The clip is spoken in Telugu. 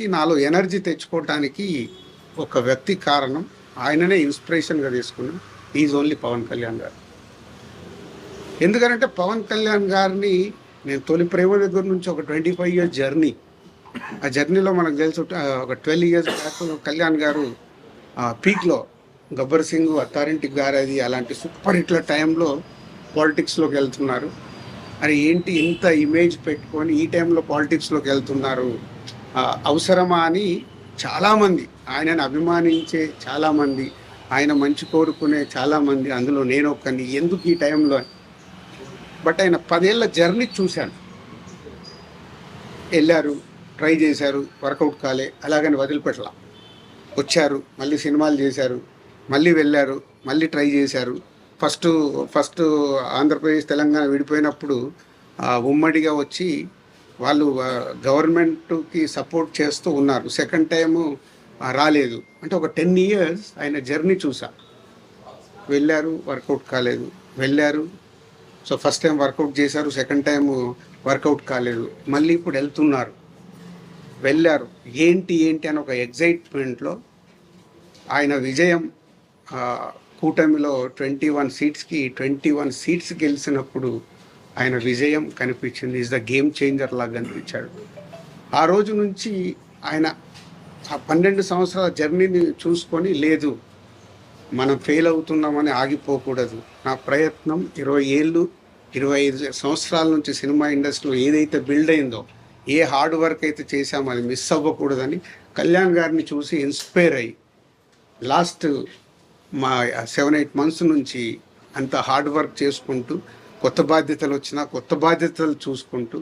నాలో ఎనర్జీ తెచ్చుకోవటానికి ఒక వ్యక్తి కారణం ఆయననే ఇన్స్పిరేషన్గా తీసుకున్నాం. ఈజ్ ఓన్లీ పవన్ కళ్యాణ్ గారు. ఎందుకంటే పవన్ కళ్యాణ్ గారిని నేను తొలి ప్రేమ దగ్గర నుంచి ఒక ట్వంటీ ఫైవ్ ఇయర్స్ జర్నీ ఆ జర్నీలో మనకు తెలుసు ఒక ట్వెల్వ్ ఇయర్స్ బ్యాక్ కళ్యాణ్ గారు పీక్లో గబ్బర్ సింగ్ అత్తారింటికి గారది అలాంటి సూపర్ హిట్ల టైంలో పాలిటిక్స్లోకి వెళ్తున్నారు. అరే ఏంటి ఇంత ఇమేజ్ పెట్టుకొని ఈ టైంలో పాలిటిక్స్లోకి వెళ్తున్నారు? అవసరమా అని చాలామంది ఆయనను అభిమానించే చాలామంది ఆయన మంచి కోరుకునే చాలామంది అందులో నేను ఒక్కని ఎందుకు ఈ టైంలో అని. బట్ ఆయన పదేళ్ళ జర్నీ చూశాను. వెళ్ళారు ట్రై చేశారు వర్కౌట్ కాలే అలాగని వదిలిపెట్టలా. వచ్చారు మళ్ళీ సినిమాలు చేశారు మళ్ళీ వెళ్ళారు మళ్ళీ ట్రై చేశారు. ఫస్ట్ ఫస్ట్ ఆంధ్రప్రదేశ్ తెలంగాణ విడిపోయినప్పుడు ఉమ్మడిగా వచ్చి వాళ్ళు గవర్నమెంట్కి సపోర్ట్ చేస్తూ ఉన్నారు. సెకండ్ టైము రాలేదు. అంటే ఒక టెన్ ఇయర్స్ ఆయన జర్నీ చూసా. వెళ్ళారు వర్కౌట్ కాలేదు. వెళ్ళారు. సో ఫస్ట్ టైం వర్కౌట్ చేశారు సెకండ్ టైం వర్కౌట్ కాలేదు. మళ్ళీ ఇప్పుడు వెళ్తున్నారు. వెళ్ళారు. ఏంటి ఏంటి అని ఒక ఎగ్జైట్మెంట్లో ఆయన విజయం కూటమిలో ట్వంటీ వన్ సీట్స్కి ట్వంటీ వన్ సీట్స్ గెలిచినప్పుడు ఆయన విజయం కనిపించింది. ఈజ్ ద గేమ్ చేంజర్ లాగా కనిపించాడు. ఆ రోజు నుంచి ఆయన ఆ పన్నెండు సంవత్సరాల జర్నీని చూసుకొని లేదు మనం ఫెయిల్ అవుతున్నామని ఆగిపోకూడదు. నా ప్రయత్నం ఇరవై ఏళ్ళు ఇరవై ఐదు సంవత్సరాల నుంచి సినిమా ఇండస్ట్రీలో ఏదైతే బిల్డ్ అయిందో ఏ హార్డ్ వర్క్ అయితే చేశామో అది మిస్ అవ్వకూడదని కళ్యాణ్ గారిని చూసి ఇన్స్పైర్ అయ్యి లాస్ట్ మా సెవెన్ ఎయిట్ మంత్స్ నుంచి అంత హార్డ్ వర్క్ చేసుకుంటూ కొత్త బాధ్యతలు వచ్చినా కొత్త బాధ్యతలు చూసుకుంటూ